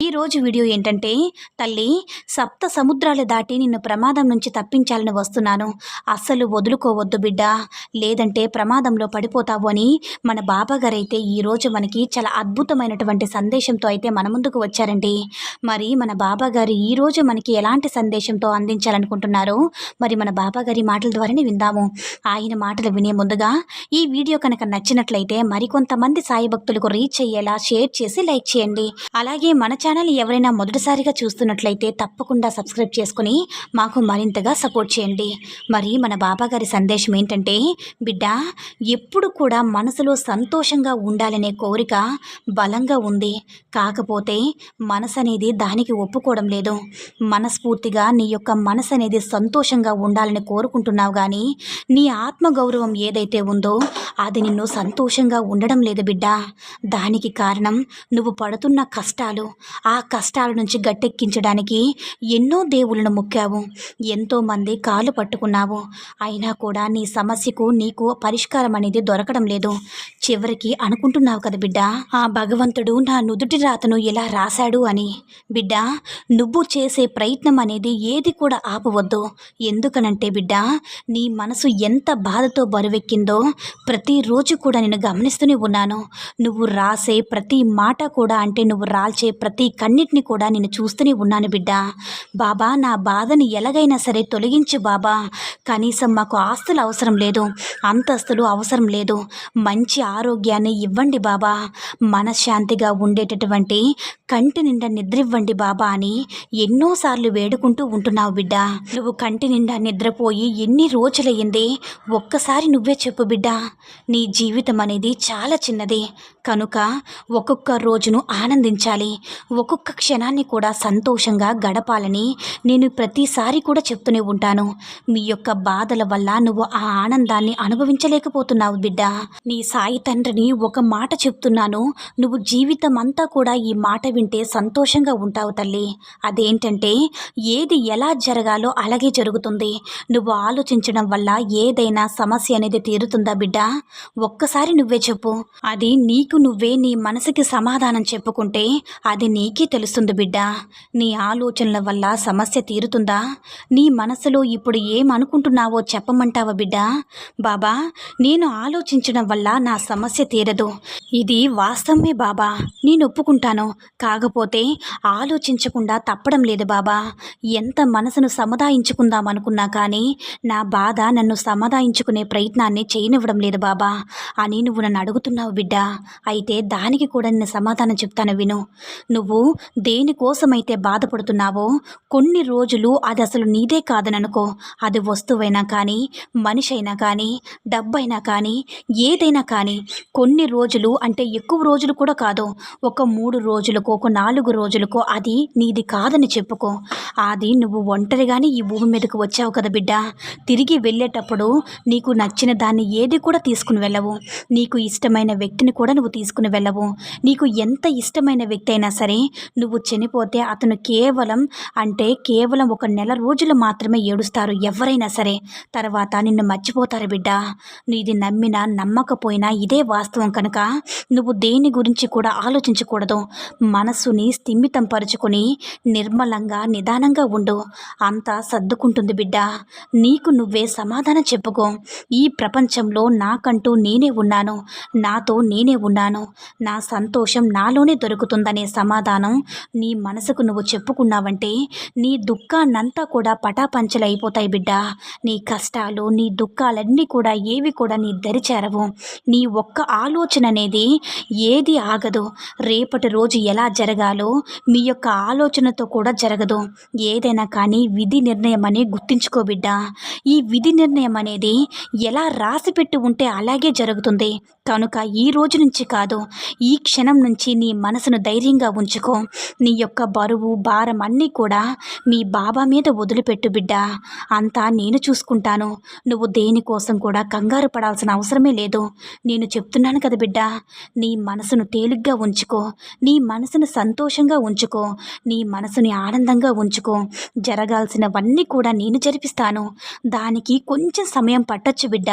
ఈ రోజు వీడియో ఏంటంటే తల్లి సప్త సముద్రాలు దాటి నిన్ను ప్రమాదం నుంచి తప్పించాలని వస్తున్నాను. అస్సలు వదులుకోవద్దు బిడ్డ. లేదంటే ప్రమాదంలో పడిపోతావు అని మన బాబాగారు అయితే ఈరోజు మనకి చాలా అద్భుతమైనటువంటి సందేశంతో అయితే మన ముందుకు వచ్చారండి. మరి మన బాబాగారు ఈరోజు మనకి ఎలాంటి సందేశంతో అందించాలనుకుంటున్నారో మరి మన బాబాగారి మాటల ద్వారానే విందాము. ఆయన మాటలు వినే ముందుగా ఈ వీడియో కనుక నచ్చినట్లయితే మరికొంతమంది సాయి భక్తులకు రీచ్ అయ్యేలా షేర్ చేసి లైక్ చేయండి. అలాగే మన ఛానల్ ఎవరైనా మొదటిసారిగా చూస్తున్నట్లయితే తప్పకుండా సబ్స్క్రైబ్ చేసుకుని మాకు మరింతగా సపోర్ట్ చేయండి. మరి మన బాబా గారి సందేశం ఏంటంటే బిడ్డ ఎప్పుడు కూడా మనసులో సంతోషంగా ఉండాలనే కోరిక బలంగా ఉంది. కాకపోతే మనసు అనేది దానికి ఒప్పుకోవడం లేదు. మనస్ఫూర్తిగా నీ యొక్క మనసు అనేది సంతోషంగా ఉండాలని కోరుకుంటున్నావు కానీ నీ ఆత్మగౌరవం ఏదైతే ఉందో అది నిన్ను సంతోషంగా ఉండడం లేదు బిడ్డ. దానికి కారణం నువ్వు పడుతున్న కష్టాలు. ఆ కష్టాల నుంచి గట్టెక్కించడానికి ఎన్నో దేవుళ్ళను మొక్కావు. ఎంతోమంది కాలు పట్టుకున్నావు. అయినా కూడా నీ సమస్యకు నీకు పరిష్కారం అనేది దొరకడం లేదు. చివరికి అనుకుంటున్నావు కదా బిడ్డ ఆ భగవంతుడు నా నుదుటి రాతను ఇలా రాశాడు అని. బిడ్డ నువ్వు చేసే ప్రయత్నం అనేది ఏది కూడా ఆపవద్దు. ఎందుకనంటే బిడ్డ నీ మనసు ఎంత బాధతో బరువెక్కిందో ప్రతి ప్రతిరోజు కూడా నేను గమనిస్తూనే ఉన్నాను. నువ్వు రాసే ప్రతి మాట కూడా అంటే నువ్వు రాల్చే ప్రతి కన్నిటిని కూడా నేను చూస్తూనే ఉన్నాను బిడ్డ. బాబా నా బాధని ఎలాగైనా సరే తొలగించు బాబా. కనీసం మాకు ఆస్తులు అవసరం లేదు అంతస్తులు అవసరం లేదు. మంచి ఆరోగ్యాన్ని ఇవ్వండి బాబా. మనశ్శాంతిగా ఉండేటటువంటి కంటి నిండా నిద్రివ్వండి బాబా అని ఎన్నోసార్లు వేడుకుంటూ ఉంటున్నావు బిడ్డ. నువ్వు కంటి నిండా నిద్రపోయి ఎన్ని రోజులయ్యింది? ఒక్కసారి నువ్వే చెప్పు బిడ్డ. నీ జీవితం అనేది చాలా చిన్నది. కనుక ఒక్కొక్క రోజును ఆనందించాలి. ఒక్కొక్క క్షణాన్ని కూడా సంతోషంగా గడపాలని నేను ప్రతిసారి కూడా చెప్తూనే ఉంటాను. మీ యొక్క బాధల వల్ల నువ్వు ఆ ఆనందాన్ని అనుభవించలేకపోతున్నావు బిడ్డ. నీ సాయి తండ్రిని ఒక మాట చెప్తున్నాను. నువ్వు జీవితం అంతా కూడా ఈ మాట వింటే సంతోషంగా ఉంటావు తల్లి. అదేంటంటే ఏది ఎలా జరగాలో అలాగే జరుగుతుంది. నువ్వు ఆలోచించడం వల్ల ఏదైనా సమస్య అనేది తీరుతుందా బిడ్డ? ఒక్కసారి నువ్వే చెప్పు. అది నీకు నువ్వే నీ మనసుకి సమాధానం చెప్పుకుంటే అది నీకే తెలుస్తుంది బిడ్డ. నీ ఆలోచనల వల్ల సమస్య తీరుతుందా? నీ మనసులో ఇప్పుడు ఏమనుకుంటున్నావో చెప్పమంటావా బిడ్డ? బాబా నేను ఆలోచించడం వల్ల నా సమస్య తీరదు. ఇది వాస్తవమే బాబా. నేను ఒప్పుకుంటాను. కాకపోతే ఆలోచించకుండా తప్పడం లేదు బాబా. ఎంత మనసును సముదాయించుకుందాం అనుకున్నా కానీ నా బాధ నన్ను సమాధాయించుకునే ప్రయత్నాన్ని చేయనివ్వడం లేదు బాబా. అని నువ్వు నన్ను అడుగుతున్నావు బిడ్డ. అయితే దానికి కూడా నేను సమాధానం చెప్తాను విను. నువ్వు దేనికోసమైతే బాధపడుతున్నావో కొన్ని రోజులు అది అసలు నీదే కాదననుకో. అది వస్తువైనా కానీ మనిషి అయినా కానీ డబ్బైనా కానీ ఏదైనా కానీ కొన్ని రోజులు అంటే ఎక్కువ రోజులు కూడా కాదు. ఒక మూడు రోజులకో ఒక నాలుగు రోజులకు అది నీది కాదని చెప్పుకో. అది నువ్వు ఒంటరిగానే ఈ భూమి మీదకు వచ్చావు కదా బిడ్డ. తిరిగి వెళ్ళేటప్పుడు నీకు నచ్చిన దాన్ని ఏది కూడా తీసుకుని వెళ్ళవు. నీకు ఇష్టమైన వ్యక్తిని కూడా నువ్వు తీసుకుని వెళ్ళవు. నీకు ఎంత ఇష్టమైన వ్యక్తి అయినా సరే నువ్వు చనిపోతే అతను కేవలం అంటే కేవలం ఒక నెల రోజులు మాత్రమే ఏడుస్తారు ఎవరైనా సరే. తర్వాత నిన్ను మర్చిపోతారు బిడ్డ. నీది నమ్మినా నమ్మకపోయినా ఇదే వాస్తవం కనుక నువ్వు దేని గురించి కూడా ఆలోచించకూడదు. మనస్సుని స్థిమితం పరుచుకొని నిర్మలంగా నిదానంగా ఉండు. అంతా సర్దుకుంటుంది బిడ్డ. నీకు నువ్వే సమాధానం చెప్పుకో. ఈ ప్రపంచంలో నాకంటూ నేనే ఉన్నాను. నాతో నేనే ఉన్నాను. నా సంతోషం నాలోనే దొరుకుతుందనే సమాధానం నీ మనసుకు నువ్వు చెప్పుకున్నావంటే నీ దుఃఖాన్నంతా కూడా పటాపంచలైపోతాయి బిడ్డ. నీ కష్టాలు నీ దుఃఖాలన్నీ కూడా ఏవి కూడా నీ దరి చేరవు. నీ ఒక్క ఆలోచన అనేది ఏది ఆగదు. రేపటి రోజు ఎలా జరగాలో మీ యొక్క ఆలోచనతో కూడా జరగదు. ఏదైనా కానీ విధి నిర్ణయం అని గుర్తించుకో బిడ్డ. ఈ విధి నిర్ణయం అనేది ఎలా రాసి పెట్టి ఉంటే అలాగే జరుగుతుంది. కనుక ఈ రోజు నుంచి కాదు ఈ క్షణం నుంచి నీ మనసును ధైర్యంగా ఉంచుకో. నీ యొక్క బరువు భారం అన్నీ కూడా మీ బాబా మీద వదిలిపెట్టు బిడ్డ. అంతా నేను చూసుకుంటాను. నువ్వు దేనికోసం కూడా కంగారు పడాల్సిన అవసరమే లేదు. నేను చెప్తున్నాను కదా బిడ్డ నీ మనసును తేలిగ్గా ఉంచుకో. నీ మనసును సంతోషంగా ఉంచుకో. నీ మనసుని ఆనందంగా ఉంచుకో. జరగాల్సినవన్నీ కూడా నేను జరిపిస్తాను. దానికి కొంచెం సమయం పట్టొచ్చు బిడ్డ.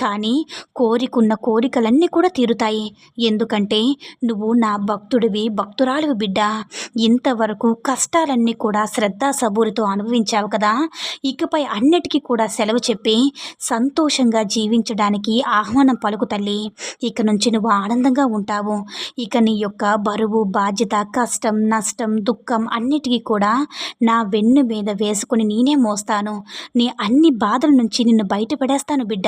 కానీ కోరికున్న కోరికలన్నీ కూడా తీరుతాయి. ఎందుకంటే నువ్వు నా భక్తుడివి భక్తురాలివి బిడ్డ. ఇంతవరకు కష్టాలన్నీ కూడా శ్రద్ధా సబూరితో అనుభవించావు కదా. ఇకపై అన్నిటికీ కూడా సెలవు చెప్పి సంతోషంగా జీవించడానికి ఆహ్వానం పలుకు తల్లి. ఇక నుంచి నువ్వు ఆనందంగా ఉంటావు. ఇక నీ యొక్క బరువు బాధ్యత కష్టం నష్టం దుఃఖం అన్నిటికీ కూడా నా వెన్ను మీద వేసుకుని నేనే మోస్తాను. నీ అన్ని బాధల నుంచి నిన్ను బయటపడేస్తాను బిడ్డ.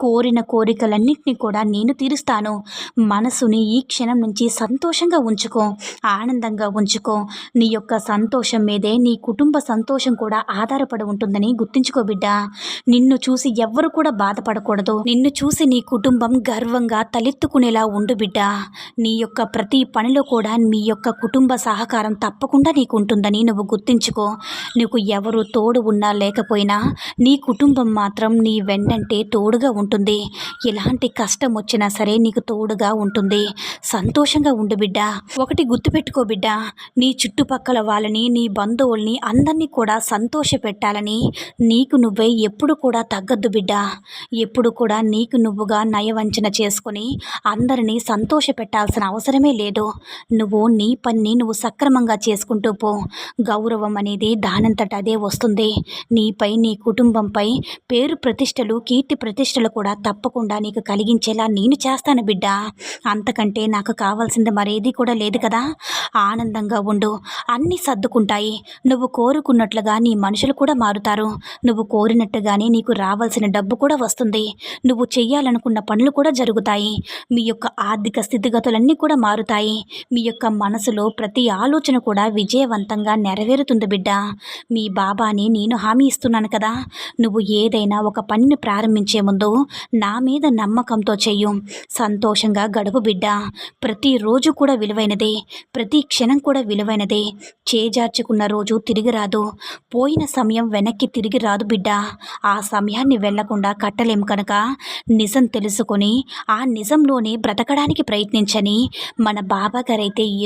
కోరిన కోరికలన్నింటినీ కూడా నేను తీరుస్తాను. మనసుని ఈ క్షణం నుంచి సంతోషంగా ఉంచుకో ఆనందంగా ఉంచుకో. నీ యొక్క సంతోషం మీదే నీ కుటుంబ సంతోషం కూడా ఆధారపడి ఉంటుందని గుర్తుంచుకో బిడ్డ. నిన్ను చూసి ఎవ్వరు కూడా బాధపడకూడదు. నిన్ను చూసి నీ కుటుంబం గర్వంగా తలెత్తుకునేలా ఉండు బిడ్డ. నీ యొక్క ప్రతి పనిలో కూడా మీ యొక్క కుటుంబ సహకారం తప్పకుండా నీకు ఉంటుందని నువ్వు గుర్తించుకో. నీకు ఎవరు తోడు ఉన్నా లేకపోయినా నీ కుటుంబం మాత్రం నీ వెన్నంటే తోడుగా ఉంటుంది. ఎలాంటి కష్టం వచ్చినా సరే నీకు తోడుగా ఉంటుంది. సంతోషంగా ఉండు బిడ్డ. ఒకటి గుర్తుపెట్టుకో బిడ్డ. నీ చుట్టుపక్కల వాళ్ళని నీ బంధువుల్ని అందరినీ కూడా సంతోష పెట్టాలని నీకు నువ్వే ఎప్పుడు కూడా తగ్గద్దు బిడ్డ. ఎప్పుడు కూడా నీకు నువ్వుగా నయవంచన చేసుకొని అందరినీ సంతోష పెట్టాల్సిన అవసరమే లేదు. నువ్వు నీ నీ పని నువ్వు సక్రమంగా చేసుకుంటూ పో. గౌరవం అనేది దానంతట అదే వస్తుంది. నీపై నీ కుటుంబంపై పేరు ప్రతిష్టలు కీర్తి ప్రతిష్టలు కూడా తప్పకుండా నీకు కలిగించేలా నేను చేస్తాను బిడ్డ. అంతకంటే నాకు కావాల్సింది మరేది కూడా లేదు కదా. ఆనందంగా ఉండు. అన్నీ సర్దుకుంటాయి. నువ్వు కోరుకున్నట్లుగా నీ మనుషులు కూడా మారుతారు. నువ్వు కోరినట్టుగానే నీకు రావాల్సిన డబ్బు కూడా వస్తుంది. నువ్వు చేయాలనుకున్న పనులు కూడా జరుగుతాయి. మీ యొక్క ఆర్థిక స్థితిగతులన్నీ కూడా మారుతాయి. మీ యొక్క మనసులో ప్రతి ఆలోచన కూడా విజయవంతంగా నెరవేరుతుంది బిడ్డ. మీ బాబాని నేను హామీ ఇస్తున్నాను కదా. నువ్వు ఏదైనా ఒక పనిని ప్రారంభించే ముందు నా మీద నమ్మకంతో చెయ్యు. సంతోషంగా గడుపు బిడ్డ. ప్రతిరోజు కూడా విలువైనదే. ప్రతి క్షణం కూడా విలువైనదే. చేజార్చుకున్న రోజు తిరిగి రాదు. పోయిన సమయం వెనక్కి తిరిగి రాదు బిడ్డ. ఆ సమయాన్ని వెళ్ళకుండా కట్టలేం కనుక నిజం తెలుసుకొని ఆ నిజంలోనే బ్రతకడానికి ప్రయత్నించని మన బాబా గారైతే